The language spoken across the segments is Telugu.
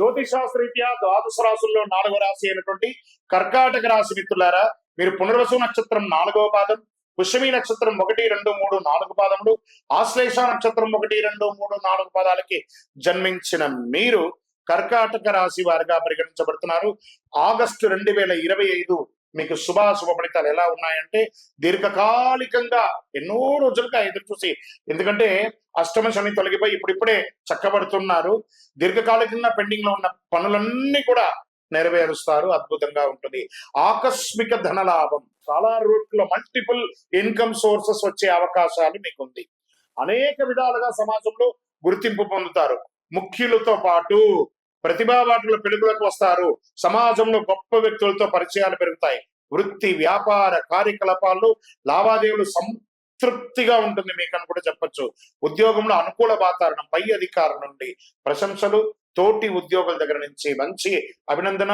జ్యోతిషాస్త్రీత్యా ద్వాదశ రాసుల్లో నాలుగో రాశి అయినటువంటి కర్కాటక రాశి మిత్రులారా మీరు పునర్వసు నక్షత్రం నాలుగవ పాదం పుష్యమి నక్షత్రం ఒకటి రెండు మూడు నాలుగు పాదములు ఆశ్లేష నక్షత్రం ఒకటి రెండు మూడు నాలుగు పాదాలకి జన్మించిన మీరు కర్కాటక రాశి వారిగా పరిగణించబడుతున్నారు. ఆగస్టు రెండు వేల ఇరవై ఐదు మీకు శుభాశుభ ఫలితాలు ఎలా ఉన్నాయంటే దీర్ఘకాలికంగా ఎన్నో రోజులుగా ఎదురు చూసి ఎందుకంటే అష్టమ శని తొలగిపోయి ఇప్పుడిప్పుడే చక్కబడుతున్నారు. దీర్ఘకాలికంగా పెండింగ్లో ఉన్న పనులన్నీ కూడా నెరవేరుస్తారు అద్భుతంగా ఉంటుంది. ఆకస్మిక ధనలాభం చాలా రూట్లో మల్టిపుల్ ఇన్కమ్ సోర్సెస్ వచ్చే అవకాశాలు మీకు ఉంది అనేక విధాలుగా సమాజంలో గుర్తింపు పొందుతారు. ముఖ్యులతో పాటు ప్రతిభావాటుల పెలుగులకు వస్తారు. సమాజంలో గొప్ప వ్యక్తులతో పరిచయాలు పెరుగుతాయి. వృత్తి వ్యాపార కార్యకలాపాల్లో లావాదేవీలు సంతృప్తిగా ఉంటుంది మీకు అని కూడా చెప్పొచ్చు. ఉద్యోగంలో అనుకూల వాతావరణం పై అధికారుల నుండి ప్రశంసలు తోటి ఉద్యోగుల దగ్గర నుంచి మంచి అభినందన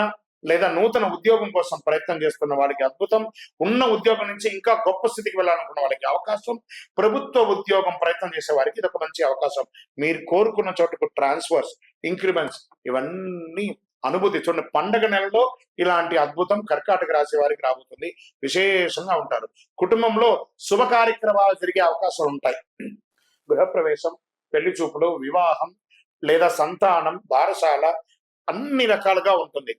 లేదా నూతన ఉద్యోగం కోసం ప్రయత్నం చేస్తున్న వాళ్ళకి అద్భుతం. ఉన్న ఉద్యోగం నుంచి ఇంకా గొప్ప స్థితికి వెళ్ళాలనుకున్న వాళ్ళకి అవకాశం. ప్రభుత్వ ఉద్యోగం ప్రయత్నం చేసే వారికి ఇది ఒక మంచి అవకాశం. మీరు కోరుకున్న చోటుకు ట్రాన్స్ఫర్స్ ఇంక్రిమెంట్స్. ఇవన్నీ అనుభూతి. చూడండి పండగ నెలలో ఇలాంటి అద్భుతం కర్కాటక రాశి వారికి రాబోతుంది. విశేషంగా ఉంటారు. కుటుంబంలో శుభ కార్యక్రమాలు జరిగే అవకాశాలు ఉంటాయి. గృహప్రవేశం పెళ్ళి చూపులు వివాహం లేదా సంతానం బారసాల అన్ని రకాలుగా ఉంటుంది.